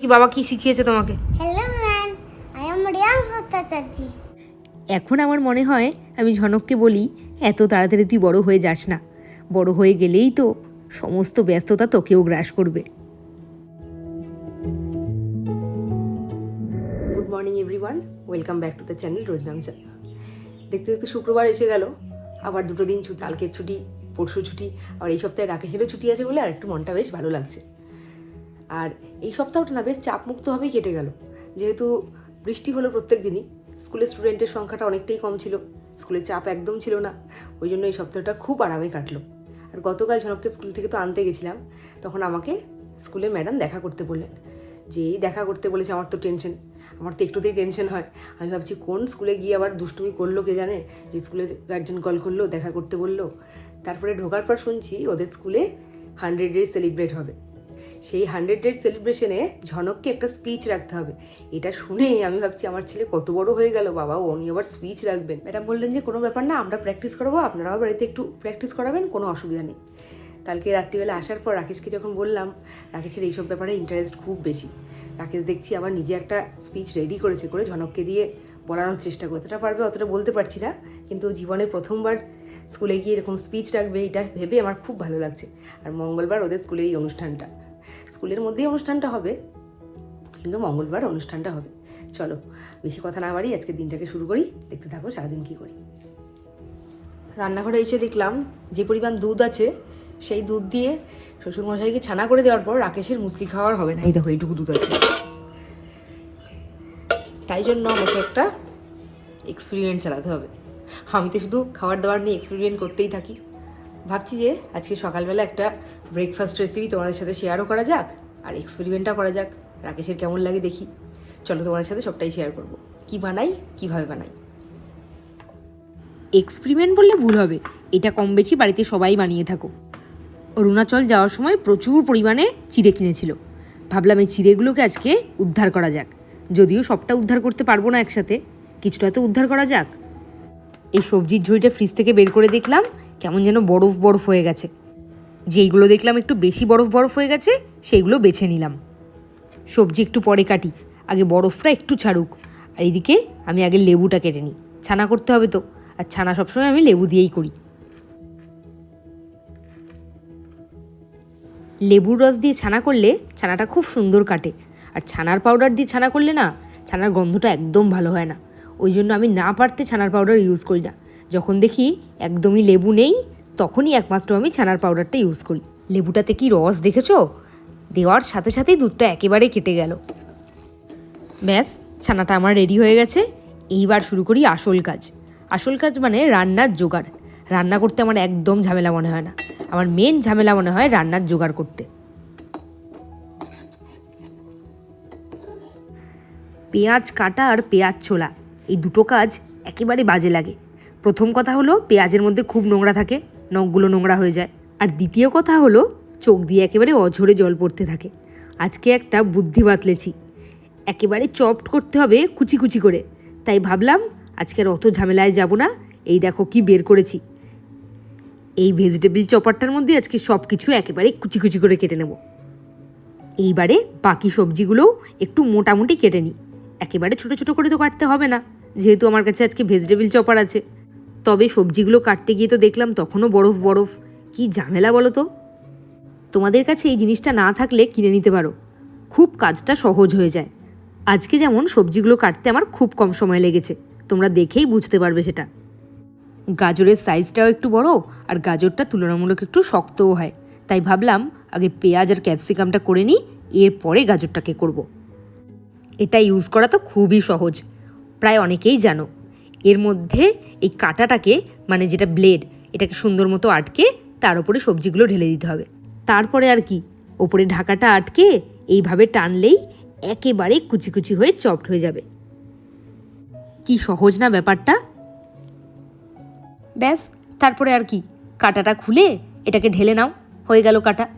কি বাবা কি শিখিয়েছে তোমাকে? Hello, man. I am Riyan Bhattacharjee. এখন আমার মনে হয় আমি ঝনককে বলি এত তাড়াতাড়ি তুই বড় হয়ে যাস না। বড় হয়ে গেলেই তো সমস্ত ব্যস্ততা তোকেও গ্রাস করবে। Good morning everyone welcome back to the channel Roznamcha দেখতে দেখতে শুক্রবার এসে গেল। আবার দুটো দিন ছুটি কালকের ছুটি পরশু ছুটি আর এই সপ্তাহে রাকেশেরও ছুটি আছে বলে আর একটু মনটা বেশ ভালো লাগছে। আর এই সপ্তাহটা না বেশ চাপমুক্তভাবেই কেটে গেল। যেহেতু বৃষ্টি হলো প্রত্যেক দিনই, স্কুলের স্টুডেন্টের সংখ্যাটা অনেকটাই কম ছিল, স্কুলের চাপ একদম ছিল না, ওই জন্য এই সপ্তাহটা খুব আরামে কাটলো। আর গতকাল ঝনককে স্কুল থেকে তো আনতে গেছিলাম, তখন আমাকে স্কুলে ম্যাডাম দেখা করতে বললেন, যে দেখা করতে বলেছে, আমার তো টেনশন আমার তো একটুতেই টেনশন হয়। আমি ভাবছি, কোন স্কুলে গিয়ে আবার দুষ্টুমি করল কে জানে? যে স্কুলে গার্জেন কল করল, দেখা করতে বলল। তারপরে ঢোকার পর শুনছি, ওদের স্কুলে হান্ড্রেড ডেজ সেলিব্রেট হবে। সেই হান্ড্রেড ডেজ সেলিব্রেশনে ঝনককে একটা স্পিচ রাখতে হবে। এটা শুনে আমি ভাবছি, আমার ছেলে কত বড় হয়ে গেল, বাবা, উনি আবার স্পিচ রাখবেন। ম্যাডাম বললেন যে, কোনো ব্যাপার না, আমরা প্র্যাকটিস করাবো, আপনারাও বাড়িতে একটু প্র্যাকটিস করাবেন, কোনো অসুবিধা নেই। কালকে রাত্রিবেলা আসার পর রাকেশকে যখন বললাম, রাকেশের এইসব ব্যাপারে ইন্টারেস্ট খুব বেশি। রাকেশ দেখছি আবার নিজে একটা স্পিচ রেডি করেছে করে ঝনককে দিয়ে বলানোর চেষ্টা করে অতটা পারবে অতটা বলতে পারছি না, কিন্তু জীবনে প্রথমবার স্কুলে গিয়ে এরকম স্পিচ রাখবে, এটা ভেবে আমার খুব ভালো লাগছে। আর মঙ্গলবার ওদের স্কুলে এই অনুষ্ঠানটা। স্কুলের মধ্যেই অনুষ্ঠানটা হবে। কিন্তু মঙ্গলবার অনুষ্ঠানটা হবে। চলো, বেশি কথা না বাড়ি আজকে দিনটাকে শুরু করি। দেখতে থাকো সারাদিন কী করি। রান্নাঘরে এসে দেখলাম যে পরিমাণ দুধ আছে, সেই দুধ দিয়ে শ্বশুরমশাইকে ছানা করে দেওয়ার পর রাকেশের মুসলি খাওয়ার হবে না। এই দেখো, এইটুকু দুধ আছে। তাই জন্য আমাকে একটা এক্সপেরিমেন্ট চালাতে হবে। আমি তো শুধু খাবার দাবার নিয়ে এক্সপেরিমেন্ট করতেই থাকি। ভাবছি যে আজকে সকালবেলা একটা ব্রেকফাস্ট রেসিপি তোমাদের সাথে শেয়ারও করা যাক আর এক্সপেরিমেন্টটাও করা যাক। রাকেশের কেমন লাগে দেখি। চলো তোমাদের সাথে সবটাই শেয়ার করব। কি বানাই, কীভাবে বানাই? এক্সপেরিমেন্ট বললে ভুল হবে। এটা কম বেশি বাড়িতে সবাই বানিয়ে থাকো। অরুণাচল যাওয়ার সময় প্রচুর পরিমাণে চিড়ে কিনেছিল। ভাবলাম এই চিড়েগুলোকে আজকে উদ্ধার করা যাক। যদিও সবটা উদ্ধার করতে পারব না একসাথে। কিছুটা তো উদ্ধার করা যাক। এই সবজির ঝুড়িটা ফ্রিজ থেকে বের করে দেখলাম, কেমন যেন বরফ বরফ হয়ে গেছে। যেইগুলো দেখলাম একটু বেশি বরফ বরফ হয়ে গেছে, সেইগুলো বেছে নিলাম। সবজি একটু পরে কাটি, আগে বরফটা একটু ছাড়ুক। আর এদিকে আমি আগে লেবুটা কেটে নিই। ছানা করতে হবে তো, আর ছানা সবসময় আমি লেবু দিয়েই করি। লেবুর রস দিয়ে ছানা করলে ছানাটা খুব সুন্দর কাটে। আর ছানার পাউডার দিয়ে ছানা করলে না, ছানার গন্ধটা একদম ভালো হয় না। ওই জন্য আমি না পারতে ছানার পাউডার ইউজ করি না। যখন দেখি একদমই লেবু নেই তখনই একমাত্র আমি ছানার পাউডারটা ইউজ করি। লেবুটাতে কি রস দেখেছ? দেওয়ার সাথে সাথেই দুধটা একেবারে কেটে গেল। ব্যাস, ছানাটা আমার রেডি হয়ে গেছে। এইবার শুরু করি আসল কাজ। আসল কাজ মানে রান্নার জোগাড়। রান্না করতে আমার একদম ঝামেলা মনে হয় না। আমার মেন ঝামেলা মনে হয় রান্নার জোগাড় করতে। পেঁয়াজ কাটা আর পেঁয়াজ ছোলা, এই দুটো কাজ একেবারে বাজে লাগে। প্রথম কথা হলো, পেঁয়াজের মধ্যে খুব নোংরা থাকে। নখগুলো নোংরা হয়ে যায়। আর দ্বিতীয় কথা হলো, চোখ দিয়ে একেবারে অঝরে জল পড়তে থাকে। আজকে একটা বুদ্ধি বাতলেছি। একেবারে চপড করতে হবে কুচি কুচি করে। তাই ভাবলাম, আজকে আর অত ঝামেলায় যাব না। এই দেখো কি বের করেছি। এই ভেজিটেবল চপারটার মধ্যে আজকে সব কিছু একেবারে কুচি কুচি করে কেটে নেব। এইবারে বাকি সবজিগুলোও একটু মোটামুটি কেটে নিই। একেবারে ছোট ছোট করে তো কাটতে হবে না। যেহেতু আমার কাছে আজকে ভেজিটেবল চপার আছে। তবে সবজিগুলো কাটতে গিয়ে তো দেখলাম তখনও বরফ বরফ। কি ঝামেলা বলো তো? তোমাদের কাছে এই জিনিসটা না থাকলে কিনে নিতে পারো। খুব কাজটা সহজ হয়ে যায়। আজকে যেমন সবজিগুলো কাটতে আমার খুব কম সময় লেগেছে, তোমরা দেখেই বুঝতে পারবে সেটা। গাজরের সাইজটাও একটু বড় আর গাজরটা তুলনামূলক একটু শক্তও হয়। তাই ভাবলাম আগে পেঁয়াজ আর ক্যাপসিকামটা করে নিই, এরপরে গাজরটাকে করব। এটা ইউজ করা তো খুবই সহজ। প্রায় অনেকেই জানো এর মধ্যে এই কাঁটাটাকে মানে যেটা ব্লেড এটাকে সুন্দর মতো আটকে তার উপরে সবজিগুলো ঢেলে দিতে হবে। তারপরে আর কি, ওপরে ঢাকাটা আটকে এইভাবে টানলেই একেবারে কুচি কুচি হয়ে চপড হয়ে যাবে। কি সহজ না ব্যাপারটা? ব্যাস, তারপরে আর কি, কাটাটা খুলে এটাকে ঢেলে নাও, হয়ে গেল কাটা।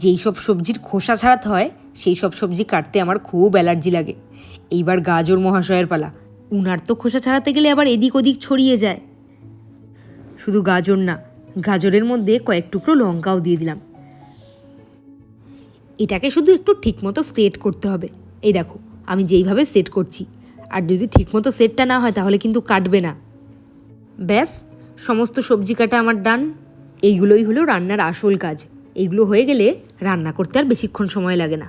যেই সব সবজির খোসা ছাড়াতে হয়, সেই সব সবজি কাটতে আমার খুব অ্যালার্জি লাগে। এইবার গাজর মহাশয়ের পালা। উনার তো খোসা ছাড়াতে গেলে আবার এদিক ওদিক ছড়িয়ে যায়। শুধু গাজর না, গাজরের মধ্যে কয়েক টুকরো লঙ্কাও দিয়ে দিলাম। এটাকে শুধু একটু ঠিকমতো সেট করতে হবে। এই দেখো, আমি যেইভাবে সেট করছি। আর যদি ঠিকমতো সেটটা না হয়, তাহলে কিন্তু কাটবে না। ব্যাস, সমস্ত সবজি কাটা আমার ডান। এইগুলোই হলো রান্নার আসল কাজ। এইগুলো হয়ে গেলে রান্না করতে আর বেশিক্ষণ সময় লাগে না।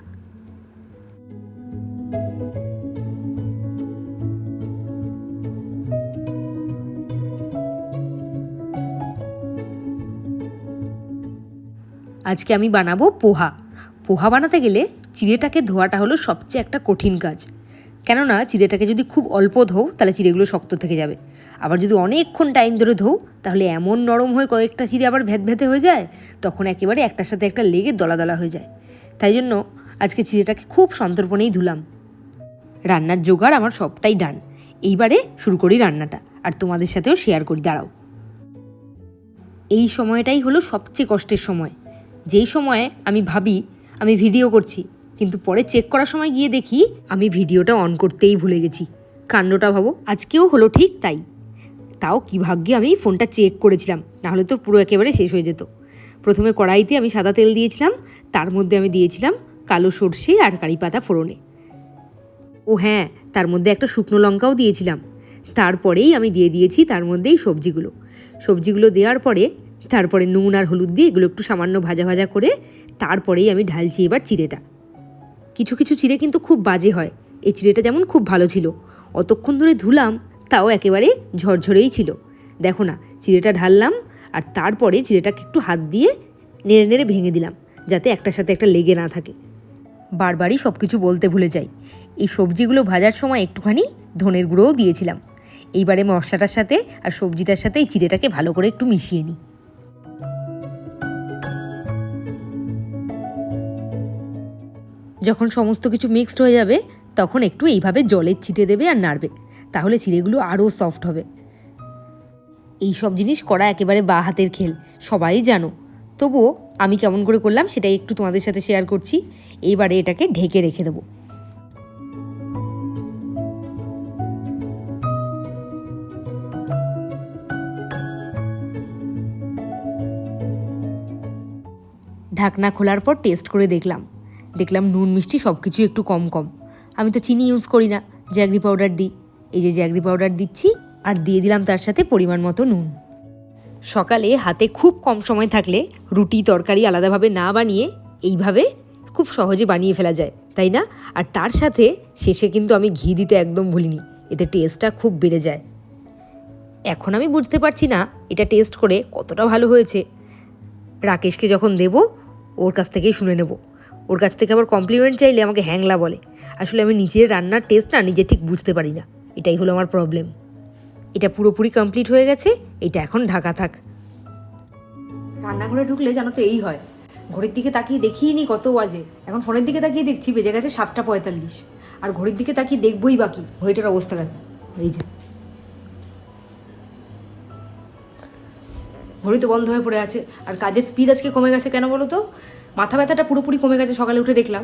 আজকে আমি বানাবো পোহা। পোহা বানাতে গেলে চিড়েটাকে ধোয়াটা হলো সবচেয়ে একটা কঠিন কাজ। কেননা চিড়েটাকে যদি খুব অল্প ধোও, তাহলে চিড়েগুলো শক্ত থেকে যাবে। আবার যদি অনেকক্ষণ টাইম ধরে ধোও, তাহলে এমন নরম হয়ে কয়েকটা চিড়ে আবার ভেদ ভেতে হয়ে যায়, তখন একেবারে একটার সাথে একটা লেগে দলা দলা হয়ে যায়। তাই জন্য আজকে চিড়েটাকে খুব সন্তর্পণেই ধুলাম। রান্নার জোগাড় আমার সবটাই ডান এইবারে শুরু করি রান্নাটা, আর তোমাদের সাথেও শেয়ার করি, দাঁড়াও। এই সময়টাই হলো সবচেয়ে কষ্টের সময়। যেই সময়ে আমি ভাবি, আমি ভিডিও করছি কিন্তু পরে চেক করার সময় গিয়ে দেখি আমি ভিডিওটা অন করতেই ভুলে গেছি। কাণ্ডটা ভাবো, আজকেও হলো ঠিক তাই। তাও কি ভাগ্যে আমি ফোনটা চেক করেছিলাম, নাহলে তো পুরো একেবারে শেষ হয়ে যেত। প্রথমে কড়াইতে আমি সাদা তেল দিয়েছিলাম, তার মধ্যে আমি দিয়েছিলাম কালো সর্ষে আর কারি পাতা ফোড়নে। ও হ্যাঁ তার মধ্যে একটা শুকনো লঙ্কাও দিয়েছিলাম। তারপরেই আমি দিয়ে দিয়েছি তার মধ্যেই সবজিগুলো। সবজিগুলো দেওয়ার পরে, তারপরে নুন আর হলুদ দিয়ে এগুলো একটু সামান্য ভাজা ভাজা করে, তারপরেই আমি ঢালছি এবার চিড়েটা। কিছু কিছু চিড়ে কিন্তু খুব বাজে হয়। এই চিড়েটা যেমন খুব ভালো ছিল। অতক্ষণ ধরে ধুলাম, তাও একেবারে ঝরঝরেই ছিল। দেখো না, চিড়েটা ঢাললাম আর তারপরে চিড়েটাকে একটু হাত দিয়ে নেড়ে নেড়ে ভেঙে দিলাম, যাতে একটার সাথে একটা লেগে না থাকে। বারবারই সব কিছু বলতে ভুলে যাই। এই সবজিগুলো ভাজার সময় একটুখানি ধনের গুঁড়োও দিয়েছিলাম। এইবারে মশলাটার সাথে আর সবজিটার সাথে এই চিড়েটাকে ভালো করে একটু মিশিয়ে নিই। যখন সমস্ত কিছু মিক্সড হয়ে যাবে, তখন একটু এইভাবে জলের ছিটে দেবে আর নাড়বে। তাহলে চিড়েগুলো আরও সফট হবে। এই সব জিনিস করা একেবারে বা হাতের খেল, সবাই জানো। তবুও আমি কেমন করে করলাম সেটাই একটু তোমাদের সাথে শেয়ার করছি। এইবারে এটাকে ঢেকে রেখে দেবো। ঢাকনা খোলার পর টেস্ট করে দেখলাম। দেখলাম নুন, মিষ্টি সব কিছু একটু কম কম। আমি তো চিনি ইউজ করি না। জ্যাগরি পাউডার দিই। এই যে জ্যাগরি পাউডার দিচ্ছি আর দিয়ে দিলাম তার সাথে পরিমাণ মতো নুন। সকালে হাতে খুব কম সময় থাকলে রুটি, তরকারি আলাদাভাবে না বানিয়ে এইভাবে খুব সহজে বানিয়ে ফেলা যায়, তাই না? আর তার সাথে শেষে কিন্তু আমি ঘি দিতে একদম ভুলিনি। এতে টেস্টটা খুব বেড়ে যায়। এখন আমি বুঝতে পারছি না এটা টেস্ট করে কতটা ভালো হয়েছে। রাকেশকে যখন দেব, ওর কাছ থেকেই শুনে নেব। ওর কাছ থেকে আবার কমপ্লিমেন্ট চাইলে আমাকে হ্যাংলা বলে। আসলে আমি নিজের রান্নার টেস্ট না, নিজে ঠিক বুঝতে পারি না। এটাই হলো আমার প্রবলেম এটা পুরোপুরি কমপ্লিট হয়ে গেছে, এটা এখন ঢাকা থাক। রান্নাঘরে ঢুকলে জানো তো এই হয়। ঘড়ির দিকে তাকিয়ে দেখিয়ে নি কত বাজে। এখন ফোনের দিকে তাকিয়ে দেখছি বেজে গেছে সাতটা পঁয়তাল্লিশ। আর ঘড়ির দিকে তাকিয়ে দেখবই বাকি ঘড়িটার অবস্থা দেখো। এই যে। ঘড়ি তো বন্ধ হয়ে পড়ে আছে। আর কাজের স্পিড আজকে কমে গেছে কেন বলো তো? মাথা ব্যথাটা পুরোপুরি কমে গেছে সকালে উঠে দেখলাম।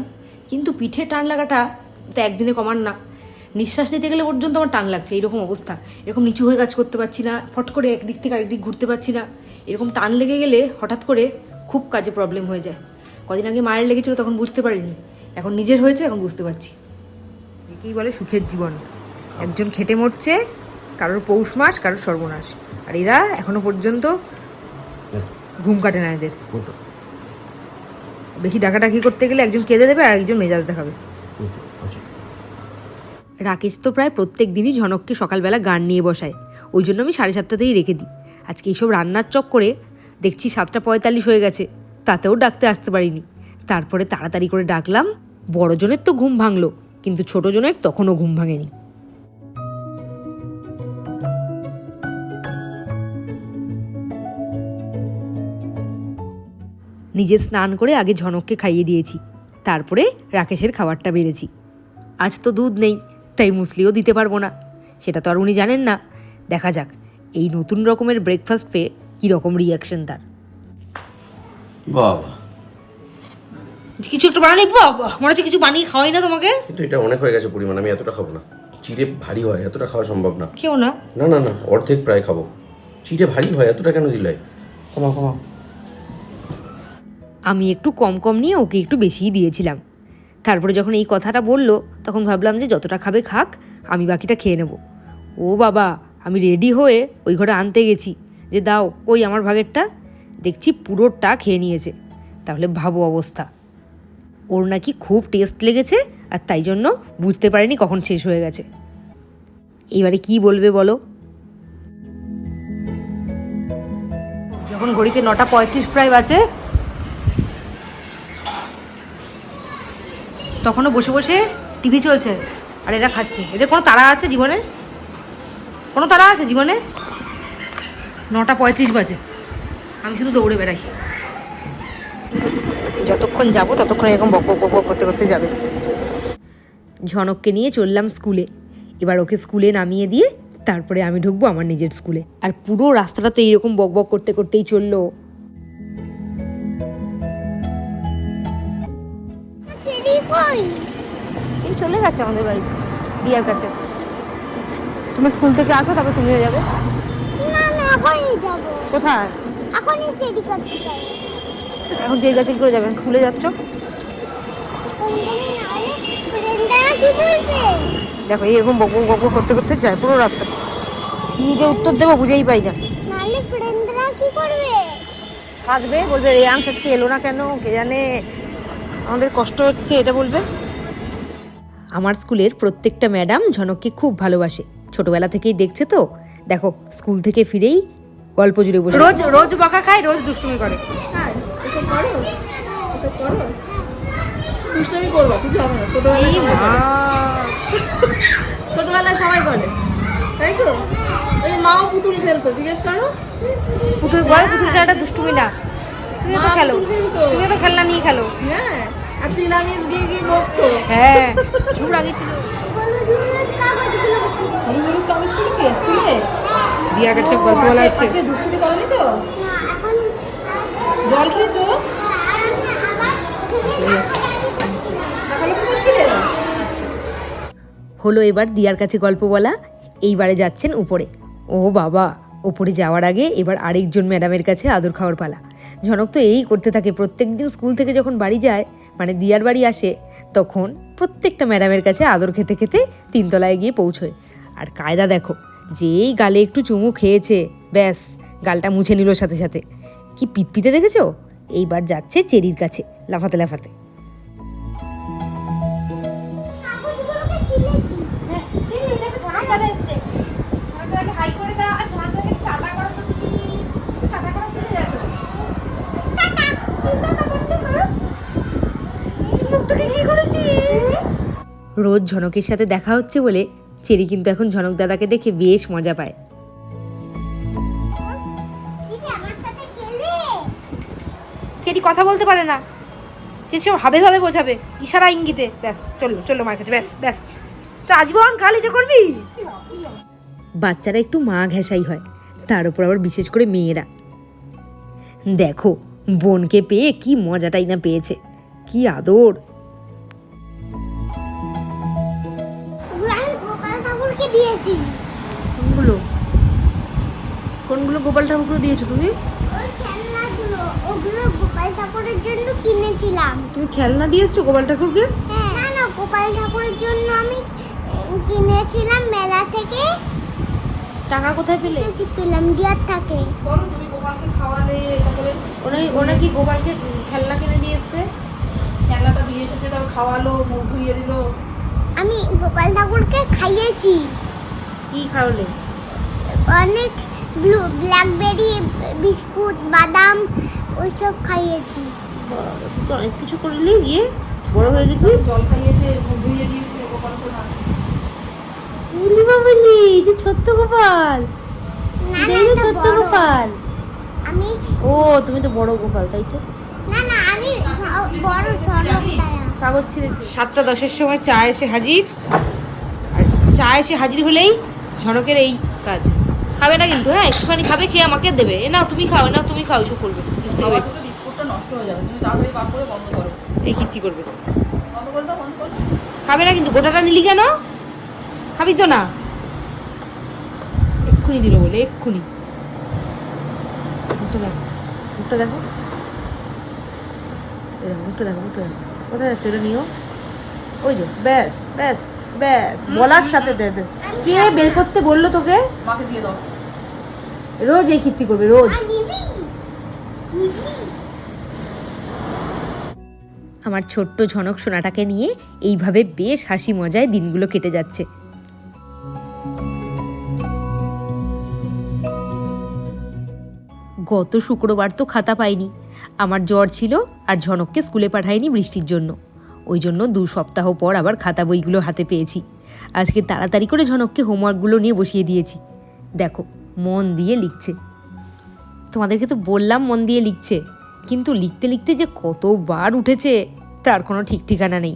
কিন্তু পিঠে টান লাগাটা তো একদিনে কমান না। নিঃশ্বাস নিতে গেলে পর্যন্ত আমার টান লাগছে এরকম অবস্থা। এরকম নিচু হয়ে কাজ করতে পারছি না ফট করে একদিক থেকে আরেকদিক ঘুরতে পারছি না। এরকম টান লেগে গেলে হঠাৎ করে খুব কাজে প্রবলেম হয়ে যায়। কদিন আগে মায়ের লেগেছিল তখন বুঝতে পারিনি। এখন নিজের হয়েছে এখন বুঝতে পারছি। একেই বলে সুখের জীবন। একজন খেটে মরছে কারোর পৌষ মাস কারোর সর্বনাশ। আর এরা এখনও পর্যন্ত ঘুম কাটে না এদের। কত বেশি ডাকাডাকি করতে গেলে একজন কেঁদে দেবে আর একজন মেজাজ দেখাবে। আচ্ছা রাকেশ তো প্রায় প্রত্যেক দিনই ঝনককে সকালবেলা গান নিয়ে বসায়। ওই জন্য আমি সাড়ে সাতটাতেই রেখে দিই। আজকে এইসব রান্নার চক করে দেখছি সাতটা পঁয়তাল্লিশ হয়ে গেছে। তাতেও ডাকতে আসতে পারিনি। তারপরে তাড়াতাড়ি করে ডাকলাম বড়জনের তো ঘুম ভাঙলো কিন্তু ছোটজনের তখনও ঘুম ভাঙেনি। নিজে স্নান করে আগে ঝনককে খাইয়ে দিয়েছি। তারপরে রাকেশের খাবারটা বেড়েছি। আজ তো দুধ নেই তাই মুসলিও দিতে পারব না। সেটা তো আর উনি জানেন না। দেখা যাক এই নতুন রকমের ব্রেকফাস্ট পেয়ে কী রকম রিয়াকশন তার। বাবা। কিছু একটু বানালি বাবা মনে হচ্ছে কিছু বানিয়ে খাওয়াই না তোমাকে। কিন্তু এটা অনেক হয়ে গেছে পরিমাণ আমি এতটা খাব না। চিড়ে ভারী হয় এতটা খাওয়া সম্ভব না। কেউ না। না না না অর্ধেক প্রায় খাব। চিটে ভারী হয় এতটা কেন দিলে? কমা কমা আমি একটু কম কম নিয়ে ওকে একটু বেশিই দিয়েছিলাম। তারপরে যখন এই কথাটা বলল, তখন ভাবলাম যে যতটা খাবে খাক, আমি বাকিটা খেয়ে নেব। ও বাবা, আমি রেডি হয়ে ওই ঘরে আনতে গেছি। যে দাও, ওই আমার ভাগেরটা। দেখছি পুরোটা খেয়ে নিয়েছে। তাহলে ভাবো অবস্থা। ওর নাকি খুব টেস্ট লেগেছে, আর তাই জন্য বুঝতে পারেনি কখন শেষ হয়ে গেছে। এবারে কি বলবে বলো? যখন ঘড়িতে নটা পঁয়ত্রিশ প্রায় বাজে তখনও বসে বসে টিভি চলছে। আর এরা খাচ্ছে। এদের কোনো তারা আছে জীবনে? কোনো তারা আছে জীবনে? নটা পঁয়ত্রিশ বাজে। আমি শুধু দৌড়ে বেড়াই। যতক্ষণ যাব ততক্ষণ এরকম বক বক করতে করতে যাবে। ঝনককে নিয়ে চললাম স্কুলে। এবার ওকে স্কুলে নামিয়ে দিয়ে তারপরে আমি ঢুকবো আমার নিজের স্কুলে। আর পুরো রাস্তাটা তো এইরকম বক বক করতে, করতেই চলল। চলে গেছে আমাদের বাড়ি দিয়ার কাছে। তুমি স্কুল থেকে আসো তারপর তুমিও যাবে। না না এখনই যাব। কোথায়? এখনই চেরি করতে চাই এখন যে গাছে করে যাবেন স্কুলে যাচ্ছ? দেখো এরকম বক বক বক বক করতে করতে যায় পুরো রাস্তা। কি যে উত্তর দেবো বুঝেই পাই না। নাহলে ফ্রেন্ডরা কি করবে? থাকবে বলবে রেয়াংশ আজকে এলো না কেন? কে জানে? আমাদের কষ্ট হচ্ছে এটা বলবে? আমার স্কুলের প্রত্যেকটা ম্যাডাম ঝনককে খুব ভালোবাসে। ছোটবেলা থেকেই দেখছে তো। দেখো স্কুল থেকে ফিরেই গল্প জুড়ে বসে রোজ রোজ বকা খায় রোজ দুষ্টুমি করে। এসব করো। এসব করো। দুষ্টামি করব কিছু হবে না। ছোটবেলায় সবাই করে। তাই তো? এই মাও পুতুল খেলতো জিজ্ঞেস করো। পুতুল বল পুতুল খেলাটা দুষ্টুমি না। তুমিও তো খেলো। তুমিও তো খেলনা নিয়ে খেলো। হ্যাঁ। গিয়ে গিয়ে বকতো। হ্যাঁ খুব রাগেছিল বলো জুনের কাগজগুলো ছিল। হলুদ কাগজগুলো কি স্কুলে? দিয়ার কাছে গল্প বলা হচ্ছে আজকে দুষ্টুমি করনি তো? জল খেয়েছো? আর আমি আবার সকালে ঘুমাচ্ছিলে হলো এবার দিয়ার কাছে গল্প বলা। এইবারে যাচ্ছেন উপরে। ও বাবা ওপরে যাওয়ার আগে এবার আরেকজন ম্যাডামের কাছে আদর খাওয়ার পালা। ঝনক তো এই করতে থাকে প্রত্যেক দিন স্কুল থেকে যখন বাড়ি যায় মানে দিয়ার বাড়ি আসে, তখন প্রত্যেকটা ম্যাডামের কাছে আদর খেতে খেতে তিনতলায় গিয়ে পৌঁছয়। আর কায়দা দেখো, যেই গালে একটু চুমু খেয়েছে, ব্যাস, গালটা মুছে নিল সাথে সাথে। কি পিতপিতে দেখেছ? এইবার যাচ্ছে চেরির কাছে, লাফাতে লাফাতে। রোজ ঝনকের সাথে দেখা হচ্ছে বলে চেরি কিন্তু এখন ঝনক দাদাকে দেখে বেশ মজা পায়। চেরি কথা বলতে পারে না। চেরি সব হাবে ভাবে বোঝাবে। ইশারা ইঙ্গিতে। ব্যাস চলো চলো মার কাছে ব্যাস ব্যাস। তো আজীবন কাল এটা করবি? বাচ্চারা একটু মা ঘেঁষাই হয় তার উপর আবার বিশেষ করে মেয়েরা। দেখো বোনকে পেয়ে কি মজাটাই না পেয়েছে। কি আদর। গোপাল ঠাকুরকে দিয়েছি। কোনগুলো? কোনগুলো গোপাল ঠাকুরগুলো দিয়েছ তুমি? ওগুলো গোপাল ঠাকুরের জন্য কিনেছিলাম। তুমি খেলনা দিয়েছ গোপাল ঠাকুরকে? হ্যাঁ। না না গোপাল ঠাকুরের জন্য আমি কিনেছিলাম মেলা থেকে। টাকা কোথায় পেলে? পেলাম দিয়ার থাকে। বলো তুমি গোপালকে খাওয়ালে তারপরে ওনার ওনা কি গোপালকে খেলনা কিনে দিয়ে এসছে? খেলাটা দিয়ে এসেছে তারপর খাওয়ালো মুখ ধুইয়ে দিল। আমি গোপাল ঠাকুরকে খাইয়েছি। কি খাওয়ালে? অনেক ব্লু ব্ল্যাকবেরি বিস্কুট বাদাম ওইসব খাইয়েছি। অনেক কিছু করলি গিয়ে বড় হয়ে গেছিস। জল খাইয়েছে মুখ ধুইয়ে দিয়েছে গোপাল সোনা। বাবলি যে ছোট্ট গোপাল। এটা ছোট্ট গোপাল। আমি ও তুমি তো বড় গোপাল তাই তো? না না আমি বড় কাগজ ছিঁড়েছি সাতটা দশের সময় চা এসে হাজির। আর চা এসে হাজির হলেই ঝনকের এই কাজ। খাবে না কিন্তু হ্যাঁ একটুখানি খাবে খেয়ে আমাকে দেবে। এ নাও তুমি খাও না তুমি খাও এসব করবে। নষ্ট হয়ে যাবে তুমি তাড়াতাড়ি বার করে বন্ধ করো। এই কীর্তি করবে। বন্ধ করে বন্ধ করো। খাবে না কিন্তু গোটাটা নিলি কেন? খাবি তো না। এক্ষুনি দিল বলে এক্ষুনি। মুখটা দেখো। মুখটা দেখো। দেখো, মুখটা দেখো মুখটা দেখো। কোথায় যাচ্ছে ওটা নিও ওই যে ব্যাস ব্যাস ব্যাস। বলার সাথে দে দে। কে বের করতে বলল তোকে? মাকে দিয়ে দাও। রোজ এই কীর্তি করবে রোজ। আমার ছোট্ট ঝনক সোনাটাকে নিয়ে এইভাবে বেশ হাসি মজায় দিনগুলো কেটে যাচ্ছে। গত শুক্রবার তো খাতা পাইনি। আমার জ্বর ছিল আর ঝনককে স্কুলে পাঠায়নি বৃষ্টির জন্য। ওই জন্য দু সপ্তাহ পর আবার খাতা বইগুলো হাতে পেয়েছি। আজকে তাড়াতাড়ি করে ঝনককে হোমওয়ার্কগুলো নিয়ে বসিয়ে দিয়েছি। দেখো, মন দিয়ে লিখছে। তোমাদেরকে তো বললাম মন দিয়ে লিখছে, কিন্তু লিখতে লিখতে যে কতবার উঠেছে, তার কোনো ঠিক ঠিকানা নেই।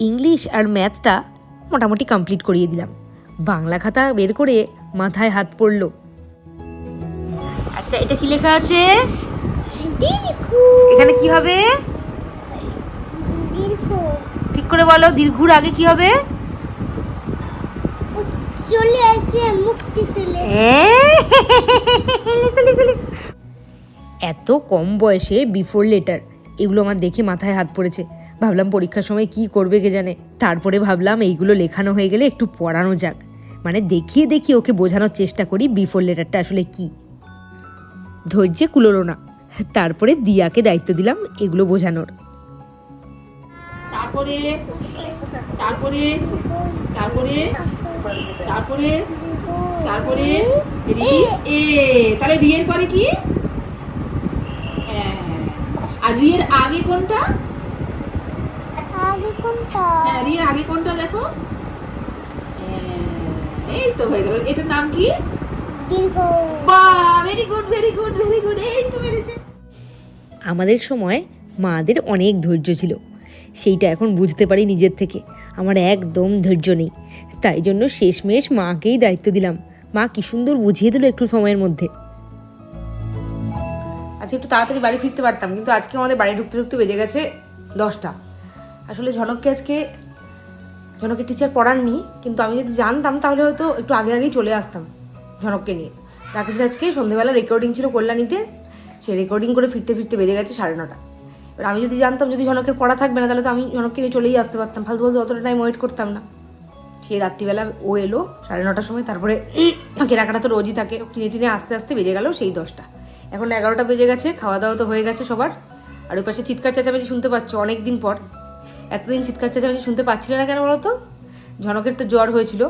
ইংলিশ আর ম্যাথটা মোটামুটি কমপ্লিট করিয়ে দিলাম। বাংলা খাতা বের করে মাথায় হাত পড়ল। আচ্ছা এটা কি লেখা আছে? এখানে কি হবে? ঠিক করে বলো দীর্ঘুর আগে কি হবে? চলে আছে মুক্তি তুলে। এত কম বয়সে বিফোর লেটার এগুলো আমার দেখে মাথায় হাত পড়েছে। ভাবলাম পরীক্ষার সময় কি করবে কে জানে। তারপরে ভাবলাম এইগুলো লেখানো হয়ে গেলে একটু পড়ানো যাক। মানে দেখিয়ে দেখিয়ে ওকে বোঝানোর চেষ্টা করি বিফোর লেটারটা আসলে কি। ধৈর্যে কুলোলো না। তারপরে দিয়াকে দায়িত্ব দিলাম এগুলো বোঝানোর। তারপরে তারপরে তারপরে তারপরে তারপরে রি এ। তাহলে রি এর পরে কি। আর রি এর আগে কোনটা? আগে কোনটা? হ্যাঁ রি এর আগে কোনটা দেখো? এই তো হয়ে গেল। এটার নাম কি? Very good very good very good এই তো মেরেছে আমাদের সময় মাদের অনেক ধৈর্য ছিল। সেইটা এখন বুঝতে পারি নিজের থেকে। আমার একদম ধৈর্য নেই। তাই জন্য শেষমেশ মাকেই দায়িত্ব দিলাম। মা কি সুন্দর বুঝিয়ে দিল একটু সময়ের মধ্যে। আজকে একটু তাড়াতাড়ি বাড়ি ফিরতে পারতাম কিন্তু আজকে আমাদের বাড়ি ঢুকতে ঢুকতে বেজে গেছে দশটা। আসলে ঝনককে আজকে ঝনকের টিচার পড়াননি কিন্তু আমি যদি জানতাম তাহলে হয়তো একটু আগে আগেই চলে আসতাম। ঝনককে নিয়ে। রাকেশ আজকে সন্ধ্যেবেলা রেকর্ডিং ছিল কল্যাণীতে, সে রেকর্ডিং করে ফিরতে ফিরতে বেজে গেছে সাড়ে নটা। এবার আমি যদি জানতাম যদি ঝনকের পড়া থাকবে না, তাহলে তো আমি ঝনককে নিয়ে চলেই আসতে পারতাম। ফালতু ফালতু অতটা টাইম ওয়েট করতাম না। সে রাত্রিবেলা ও এলো, সাড়ে নটার সময়, তারপরে কেনাকাটা তো রোজই থাকে। কিনে টিনে আস্তে আস্তে বেজে গেল সেই দশটা। এখন এগারোটা বেজে গেছে খাওয়া দাওয়া তো হয়ে গেছে সবার। আর ওই পাশে চিৎকার চেঁচামেচি শুনতে পাচ্ছ অনেক দিন পর। এতদিন চিৎকার চেঁচামেচি শুনতে পাচ্ছিলে না কেন বলো তো ঝনকের তো জ্বর হয়েছিল।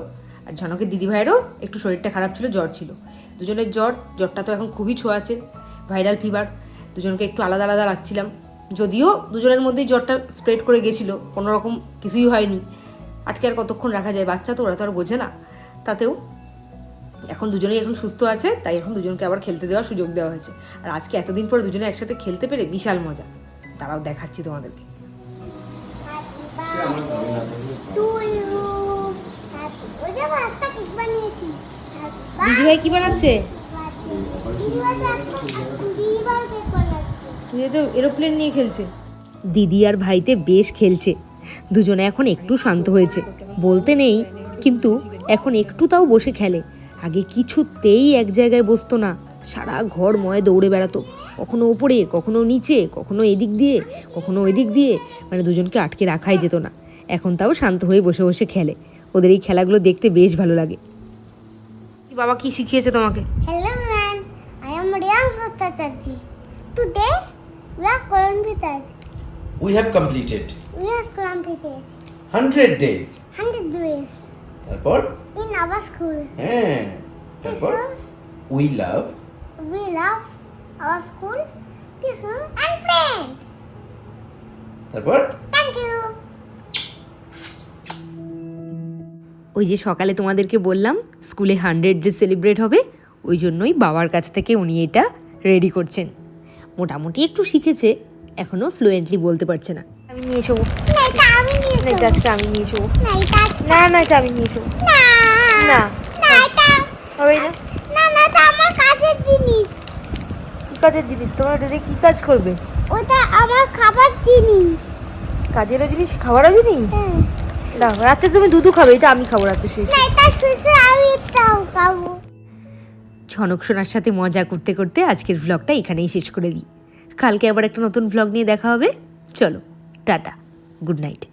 আর ঝনকের দিদিভাইয়েরও একটু শরীরটা খারাপ ছিল, জ্বর ছিল। দুজনের জ্বর, জ্বরটা তো এখন খুবই ছোঁয়াছে ভাইরাল ফিভার দুজনকে একটু আলাদা আলাদা রাখছিলাম যদিও দুজনের মধ্যেই জ্বরটা স্প্রেড করে গেছিল, কোনো রকম কিছুই হয়নি। আটকে আর কতক্ষণ রাখা যায়, বাচ্চা তো ওরা তো আর বোঝে না। তাতেও এখন দুজনেই এখন সুস্থ আছে, তাই এখন দুজনকে আবার খেলতে দেওয়ার সুযোগ দেওয়া হয়েছে। আর আজকে এতদিন পরে দুজনে একসাথে খেলতে পেরে বিশাল মজা। তারাও দেখাচ্ছি তোমাদেরকে টু ইউ ওই যে একটা কেক বানিয়েছি দিদিভাই কি বানাচ্ছে? তো এরোপ্লেন নিয়ে খেলছে। দিদি আর ভাইতে বেশ খেলছে। দুজনে এখন একটু শান্ত হয়েছে। বলতে নেই, কিন্তু এখন একটু তাও বসে খেলে। আগে কিছুতেই এক জায়গায় বসতো না। সারা ঘর ময় দৌড়ে বেড়াতো। কখনো ওপরে, কখনো নিচে, কখনো এদিক দিয়ে, কখনো ওই দিক দিয়ে। মানে দুজনকে আটকে রাখাই যেত না। এখন তাও শান্ত হয়ে বসে বসে খেলে। ওদের এই খেলাগুলো দেখতে বেশ ভালো লাগে। বাবা কি শিখিয়েছে তোমাকে Hello man, I am Riyam Bhattacharjee. Today we are completed. We have completed We are completed hundred days 100 days তারপর in our school. হ্যাঁ তারপর Teachers, we we love our school, teachers and friends. তারপর Thank you. ওই যে সকালে তোমাদেরকে বললাম স্কুলে হান্ড্রেড ডে সেলিব্রেট হবে ওই জন্যই বাবার কাছ থেকে উনি এটা রেডি করছেন। মোটামুটি একটু শিখেছে এখনও ফ্লুয়েন্টলি বলতে পারছে না। আমি নিয়ে এটা আমি আজকে নিয়ে না না এটা আমি নিয়ে না না। না হবে না? না না এটা আমার কাজের জিনিস। কি কাজের জিনিস? তোমরা এটা দিয়ে কি কাজ করবে? ওটা আমার খাবার জিনিস। কাজেরও জিনিস খাবারও জিনিস? না রাতে তুমি দুধু খাবে এটা আমি খাব রাতে শেষ। ছনক আমি খাব। সোনার সাথে মজা করতে করতে আজকের ভ্লগটা এখানেই শেষ করে দিই। কালকে আবার একটা নতুন ভ্লগ নিয়ে দেখা হবে। চলো টাটা গুড নাইট